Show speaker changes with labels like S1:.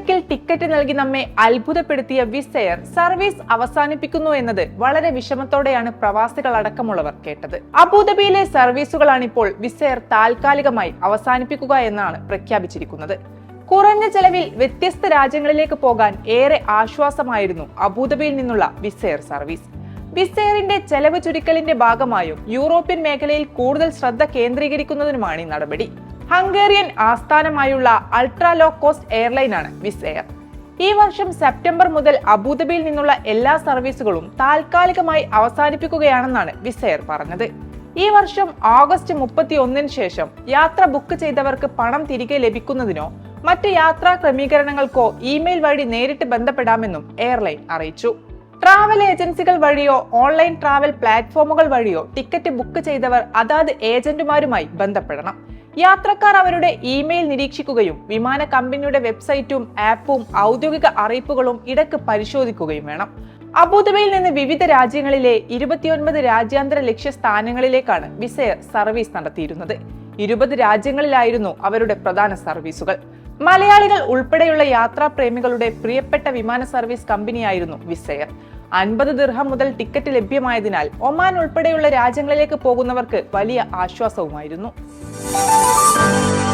S1: നിരക്കിൽ ടിക്കറ്റ് നൽകി നമ്മെ അത്ഭുതപ്പെടുത്തിയ വിസ് എയർ സർവീസ് അവസാനിപ്പിക്കുന്നു എന്നത് വളരെ വിഷമത്തോടെയാണ് പ്രവാസികൾ അടക്കമുള്ളവർ കേട്ടത്. അബുദാബിയിലെ സർവീസുകളാണ് ഇപ്പോൾ വിസ് എയർ താൽക്കാലികമായി അവസാനിപ്പിക്കുക എന്നാണ് പ്രഖ്യാപിച്ചിരിക്കുന്നത്. കുറഞ്ഞ ചെലവിൽ വ്യത്യസ്ത രാജ്യങ്ങളിലേക്ക് പോകാൻ ഏറെ ആശ്വാസമായിരുന്നു അബുദാബിയിൽ നിന്നുള്ള വിസ് എയർ സർവീസ്. വിസ് എയറിന്റെ ചെലവ് ചുരുക്കലിന്റെ ഭാഗമായും യൂറോപ്യൻ മേഖലയിൽ കൂടുതൽ ശ്രദ്ധ കേന്ദ്രീകരിക്കുന്നതിനുമാണ് ഈ നടപടി. ഹംഗേറിയൻ ആസ്ഥാനമായുള്ള അൾട്രാ ലോ കോസ്റ്റ് എയർലൈനാണ് വിസ് എയർ. ഈ വർഷം സെപ്റ്റംബർ മുതൽ അബുദാബിയിൽ നിന്നുള്ള എല്ലാ സർവീസുകളും താൽക്കാലികമായി അവസാനിപ്പിക്കുകയാണെന്നാണ് വിസ് എയർ പറഞ്ഞത്. ഈ വർഷം ഓഗസ്റ്റ് മുപ്പത്തി ഒന്നിന് ശേഷം യാത്ര ബുക്ക് ചെയ്തവർക്ക് പണം തിരികെ ലഭിക്കുന്നതിനോ മറ്റ് യാത്രാ ക്രമീകരണങ്ങൾക്കോ ഇമെയിൽ വഴി നേരിട്ട് ബന്ധപ്പെടാമെന്നും എയർലൈൻ അറിയിച്ചു. ട്രാവൽ ഏജൻസികൾ വഴിയോ ഓൺലൈൻ ട്രാവൽ പ്ലാറ്റ്ഫോമുകൾ വഴിയോ ടിക്കറ്റ് ബുക്ക് ചെയ്തവർ അതാത് ഏജന്റുമാരുമായി ബന്ധപ്പെടണം. യാത്രക്കാർ അവരുടെ ഇമെയിൽ നിരീക്ഷിക്കുകയും വിമാന കമ്പനിയുടെ വെബ്സൈറ്റും ആപ്പും ഔദ്യോഗിക അറിയിപ്പുകളും ഇടയ്ക്ക് പരിശോധിക്കുകയും വേണം. അബുദാബിയിൽ നിന്ന് വിവിധ രാജ്യങ്ങളിലെ ഇരുപത്തിയൊൻപത് രാജ്യാന്തര ലക്ഷ്യസ്ഥാനങ്ങളിലേക്കാണ് വിസയർ സർവീസ് നടത്തിയിരുന്നത്. ഇരുപത് രാജ്യങ്ങളിലായിരുന്നു അവരുടെ പ്രധാന സർവീസുകൾ. മലയാളികൾ ഉൾപ്പെടെയുള്ള യാത്രാപ്രേമികളുടെ പ്രിയപ്പെട്ട വിമാന സർവീസ് കമ്പനിയായിരുന്നു വിസയർ. അൻപത് ദിർഹം മുതൽ ടിക്കറ്റ് ലഭ്യമായതിനാൽ ഒമാൻ ഉൾപ്പെടെയുള്ള രാജ്യങ്ങളിലേക്ക് പോകുന്നവർക്ക് വലിയ ആശ്വാസവുമായിരുന്നു. Música